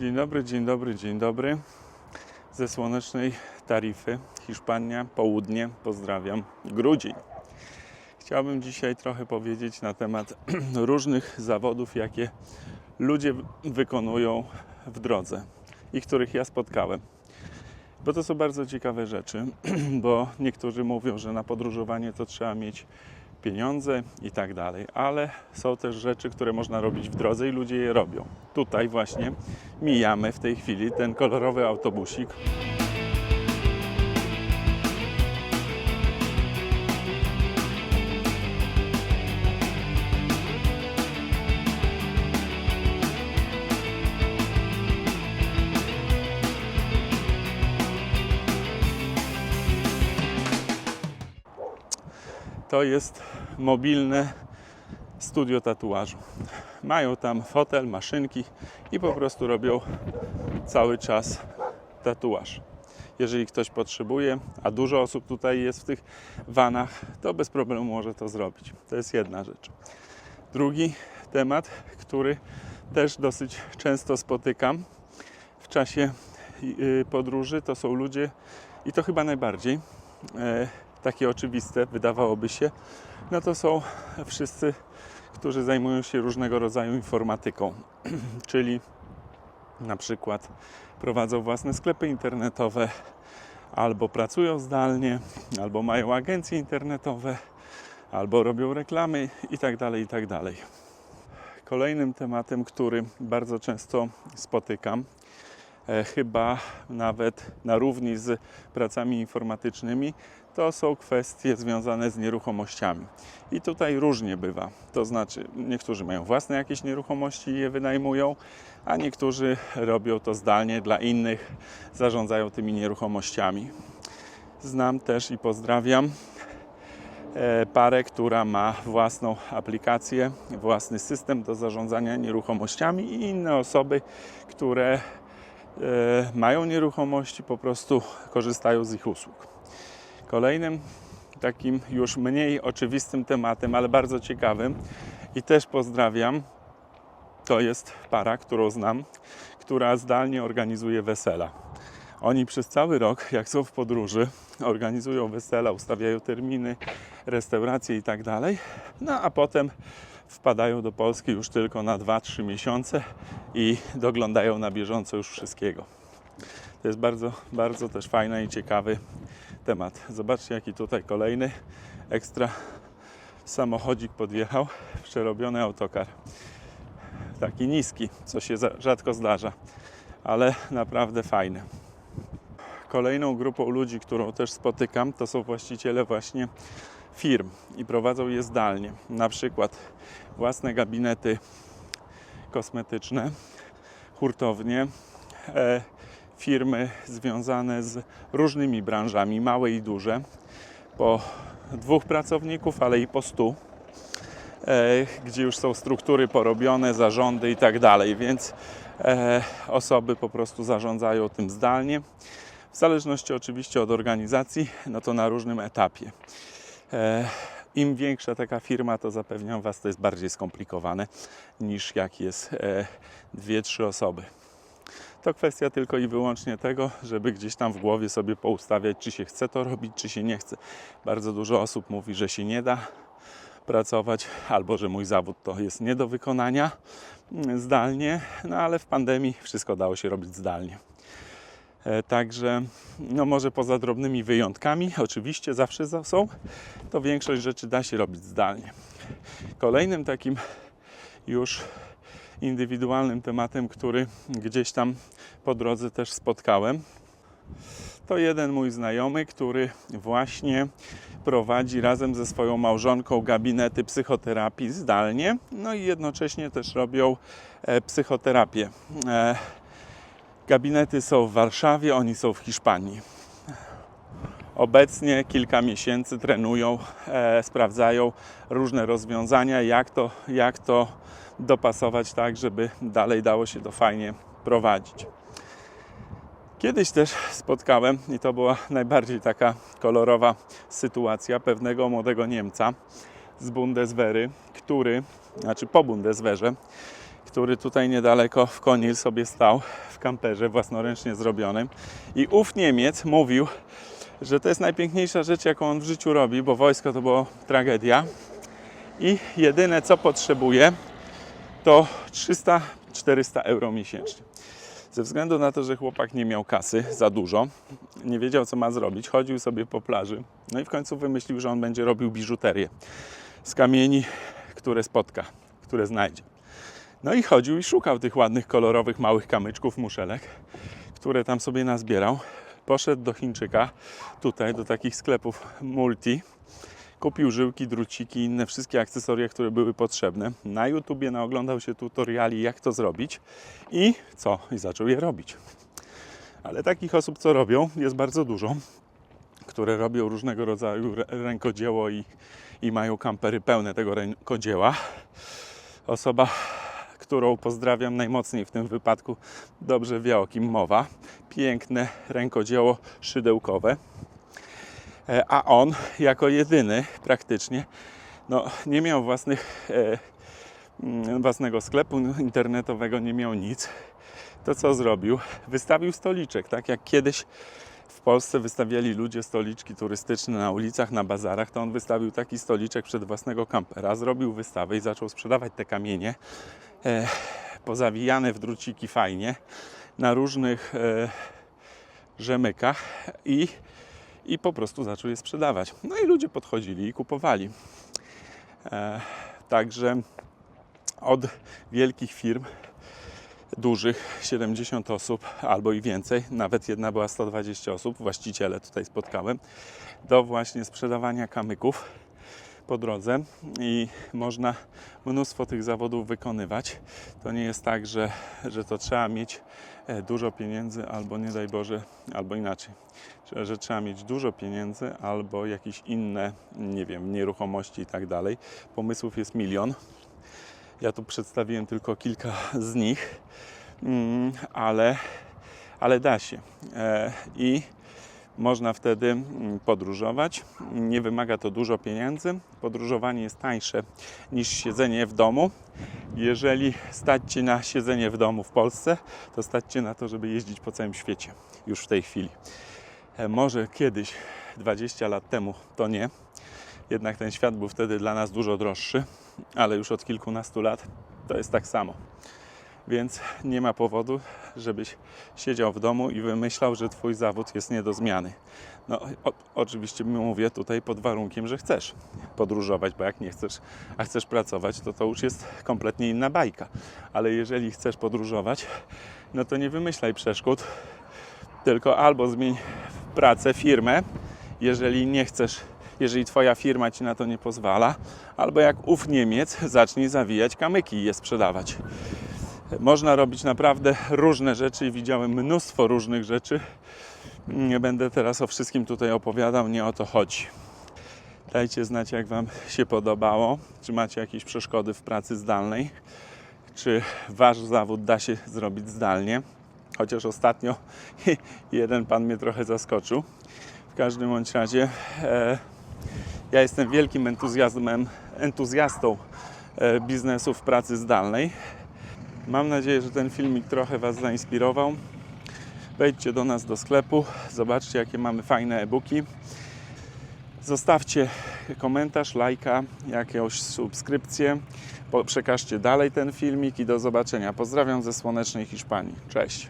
Dzień dobry, dzień dobry, dzień dobry. Ze słonecznej Tarify, Hiszpania, południe, pozdrawiam, grudzień. Chciałbym dzisiaj trochę powiedzieć na temat różnych zawodów, jakie ludzie wykonują w drodze i których ja spotkałem. Bo to są bardzo ciekawe rzeczy, bo niektórzy mówią, że na podróżowanie to trzeba mieć pieniądze i tak dalej, ale są też rzeczy, które można robić w drodze i ludzie je robią. Tutaj właśnie mijamy w tej chwili ten kolorowy autobusik. To jest mobilne studio tatuażu. Mają tam fotel, maszynki i po prostu robią cały czas tatuaż. Jeżeli ktoś potrzebuje, a dużo osób tutaj jest w tych vanach, to bez problemu może to zrobić. To jest jedna rzecz. Drugi temat, który też dosyć często spotykam w czasie y, podróży, to są ludzie, i to chyba najbardziej, e, takie oczywiste, wydawałoby się, no to są wszyscy, którzy zajmują się różnego rodzaju informatyką, czyli na przykład prowadzą własne sklepy internetowe, albo pracują zdalnie, albo mają agencje internetowe, albo robią reklamy i tak dalej, i tak. Kolejnym tematem, który bardzo często spotykam, e, chyba nawet na równi z pracami informatycznymi, to są kwestie związane z nieruchomościami. I tutaj różnie bywa. To znaczy, niektórzy mają własne jakieś nieruchomości i je wynajmują, a niektórzy robią to zdalnie dla innych, zarządzają tymi nieruchomościami. Znam też i pozdrawiam e, parę, która ma własną aplikację, własny system do zarządzania nieruchomościami i inne osoby, które e, mają nieruchomości, po prostu korzystają z ich usług. Kolejnym takim już mniej oczywistym tematem, ale bardzo ciekawym i też pozdrawiam, to jest para, którą znam, która zdalnie organizuje wesela. Oni przez cały rok, jak są w podróży, organizują wesela, ustawiają terminy, restauracje i tak dalej. No a potem wpadają do Polski już tylko na 2-3 miesiące i doglądają na bieżąco już wszystkiego. To jest bardzo, bardzo też fajny i ciekawy temat. Zobaczcie, jaki tutaj kolejny ekstra samochodzik podjechał, przerobiony autokar. Taki niski, co się za- rzadko zdarza, ale naprawdę fajny. Kolejną grupą ludzi, którą też spotykam, to są właściciele właśnie firm i prowadzą je zdalnie. Na przykład własne gabinety kosmetyczne, hurtownie, e, firmy związane z różnymi branżami, małe i duże, po dwóch pracowników, ale i po stu, e, gdzie już są struktury porobione, zarządy i tak dalej, więc e, osoby po prostu zarządzają tym zdalnie. W zależności oczywiście od organizacji, no to na różnym etapie. E, Im większa taka firma, to zapewniam Was, to jest bardziej skomplikowane niż jak jest e, dwie, trzy osoby. To kwestia tylko i wyłącznie tego, żeby gdzieś tam w głowie sobie poustawiać, czy się chce to robić, czy się nie chce. Bardzo dużo osób mówi, że się nie da pracować, albo że mój zawód to jest nie do wykonania zdalnie, no ale w pandemii wszystko dało się robić zdalnie. E, Także, no może poza drobnymi wyjątkami, oczywiście zawsze za- są, to większość rzeczy da się robić zdalnie. Kolejnym takim już indywidualnym tematem, który gdzieś tam po drodze też spotkałem, to jeden mój znajomy, który właśnie prowadzi razem ze swoją małżonką gabinety psychoterapii zdalnie, no i jednocześnie też robią e, psychoterapię. E, Gabinety są w Warszawie, oni są w Hiszpanii. Obecnie kilka miesięcy trenują, e, sprawdzają różne rozwiązania, jak to, jak to dopasować tak, żeby dalej dało się to fajnie prowadzić. Kiedyś też spotkałem, i to była najbardziej taka kolorowa sytuacja, pewnego młodego Niemca z Bundeswehry, który, znaczy po Bundeswehrze, który tutaj niedaleko w Konil sobie stał w kamperze własnoręcznie zrobionym. I ów Niemiec mówił, że to jest najpiękniejsza rzecz, jaką on w życiu robi, bo wojsko to było tragedia. I jedyne co potrzebuje, to 300-400 euro miesięcznie. Ze względu na to, że chłopak nie miał kasy za dużo, nie wiedział co ma zrobić, chodził sobie po plaży, no i w końcu wymyślił, że on będzie robił biżuterię z kamieni, które spotka, które znajdzie. No i chodził i szukał tych ładnych, kolorowych, małych kamyczków, muszelek, które tam sobie nazbierał. Poszedł do Chińczyka, tutaj do takich sklepów multi, kupił żyłki, druciki inne wszystkie akcesoria, które były potrzebne. Na YouTubie naoglądał się tutoriali, jak to zrobić i co? I zaczął je robić. Ale takich osób, co robią, jest bardzo dużo, które robią różnego rodzaju rę- rękodzieło i, i mają kampery pełne tego rękodzieła. Osoba, którą pozdrawiam najmocniej w tym wypadku, dobrze wie o kim mowa. Piękne rękodzieło szydełkowe. E, a on jako jedyny praktycznie no, nie miał własnych, e, mm, własnego sklepu internetowego, nie miał nic. To co zrobił? Wystawił stoliczek, tak jak kiedyś w Polsce wystawiali ludzie stoliczki turystyczne na ulicach, na bazarach, to on wystawił taki stoliczek przed własnego kampera, zrobił wystawę i zaczął sprzedawać te kamienie e, pozawijane w druciki fajnie na różnych e, rzemykach i i po prostu zaczął je sprzedawać. No i ludzie podchodzili i kupowali. E, także od wielkich firm, dużych, 70 osób albo i więcej, nawet jedna była 120 osób, właściciele tutaj spotkałem, do właśnie sprzedawania kamyków po drodze i można mnóstwo tych zawodów wykonywać. To nie jest tak, że, że to trzeba mieć e, dużo pieniędzy albo nie daj Boże, albo inaczej, że, trzeba mieć dużo pieniędzy albo jakieś inne, nie wiem, nieruchomości i tak dalej. Pomysłów jest milion. Ja tu przedstawiłem tylko kilka z nich, mm, ale, ale da się. E, I można wtedy mm, podróżować. Nie wymaga to dużo pieniędzy. Podróżowanie jest tańsze niż siedzenie w domu. Jeżeli stać na siedzenie w domu w Polsce, to stać na to, żeby jeździć po całym świecie już w tej chwili. E, Może kiedyś, 20 lat temu, to nie. Jednak ten świat był wtedy dla nas dużo droższy, ale już od kilkunastu lat to jest tak samo. Więc nie ma powodu, żebyś siedział w domu i wymyślał, że Twój zawód jest nie do zmiany. No, o, oczywiście mówię tutaj pod warunkiem, że chcesz podróżować, bo jak nie chcesz, a chcesz pracować, to to już jest kompletnie inna bajka. Ale jeżeli chcesz podróżować, no to nie wymyślaj przeszkód, tylko albo zmień pracę, firmę, jeżeli nie chcesz, jeżeli Twoja firma Ci na to nie pozwala, albo jak ów Niemiec, zacznij zawijać kamyki i je sprzedawać. Można robić naprawdę różne rzeczy i widziałem mnóstwo różnych rzeczy. Nie będę teraz o wszystkim tutaj opowiadał, nie o to chodzi. Dajcie znać, jak Wam się podobało. Czy macie jakieś przeszkody w pracy zdalnej? Czy Wasz zawód da się zrobić zdalnie? Chociaż ostatnio jeden pan mnie trochę zaskoczył. W każdym bądź razie e, ja jestem wielkim entuzjazmem, entuzjastą e, biznesu w pracy zdalnej. Mam nadzieję, że ten filmik trochę Was zainspirował. Wejdźcie do nas do sklepu, zobaczcie jakie mamy fajne e-booki. Zostawcie komentarz, lajka, jakąś subskrypcję. Przekażcie dalej ten filmik i do zobaczenia. Pozdrawiam ze słonecznej Hiszpanii. Cześć.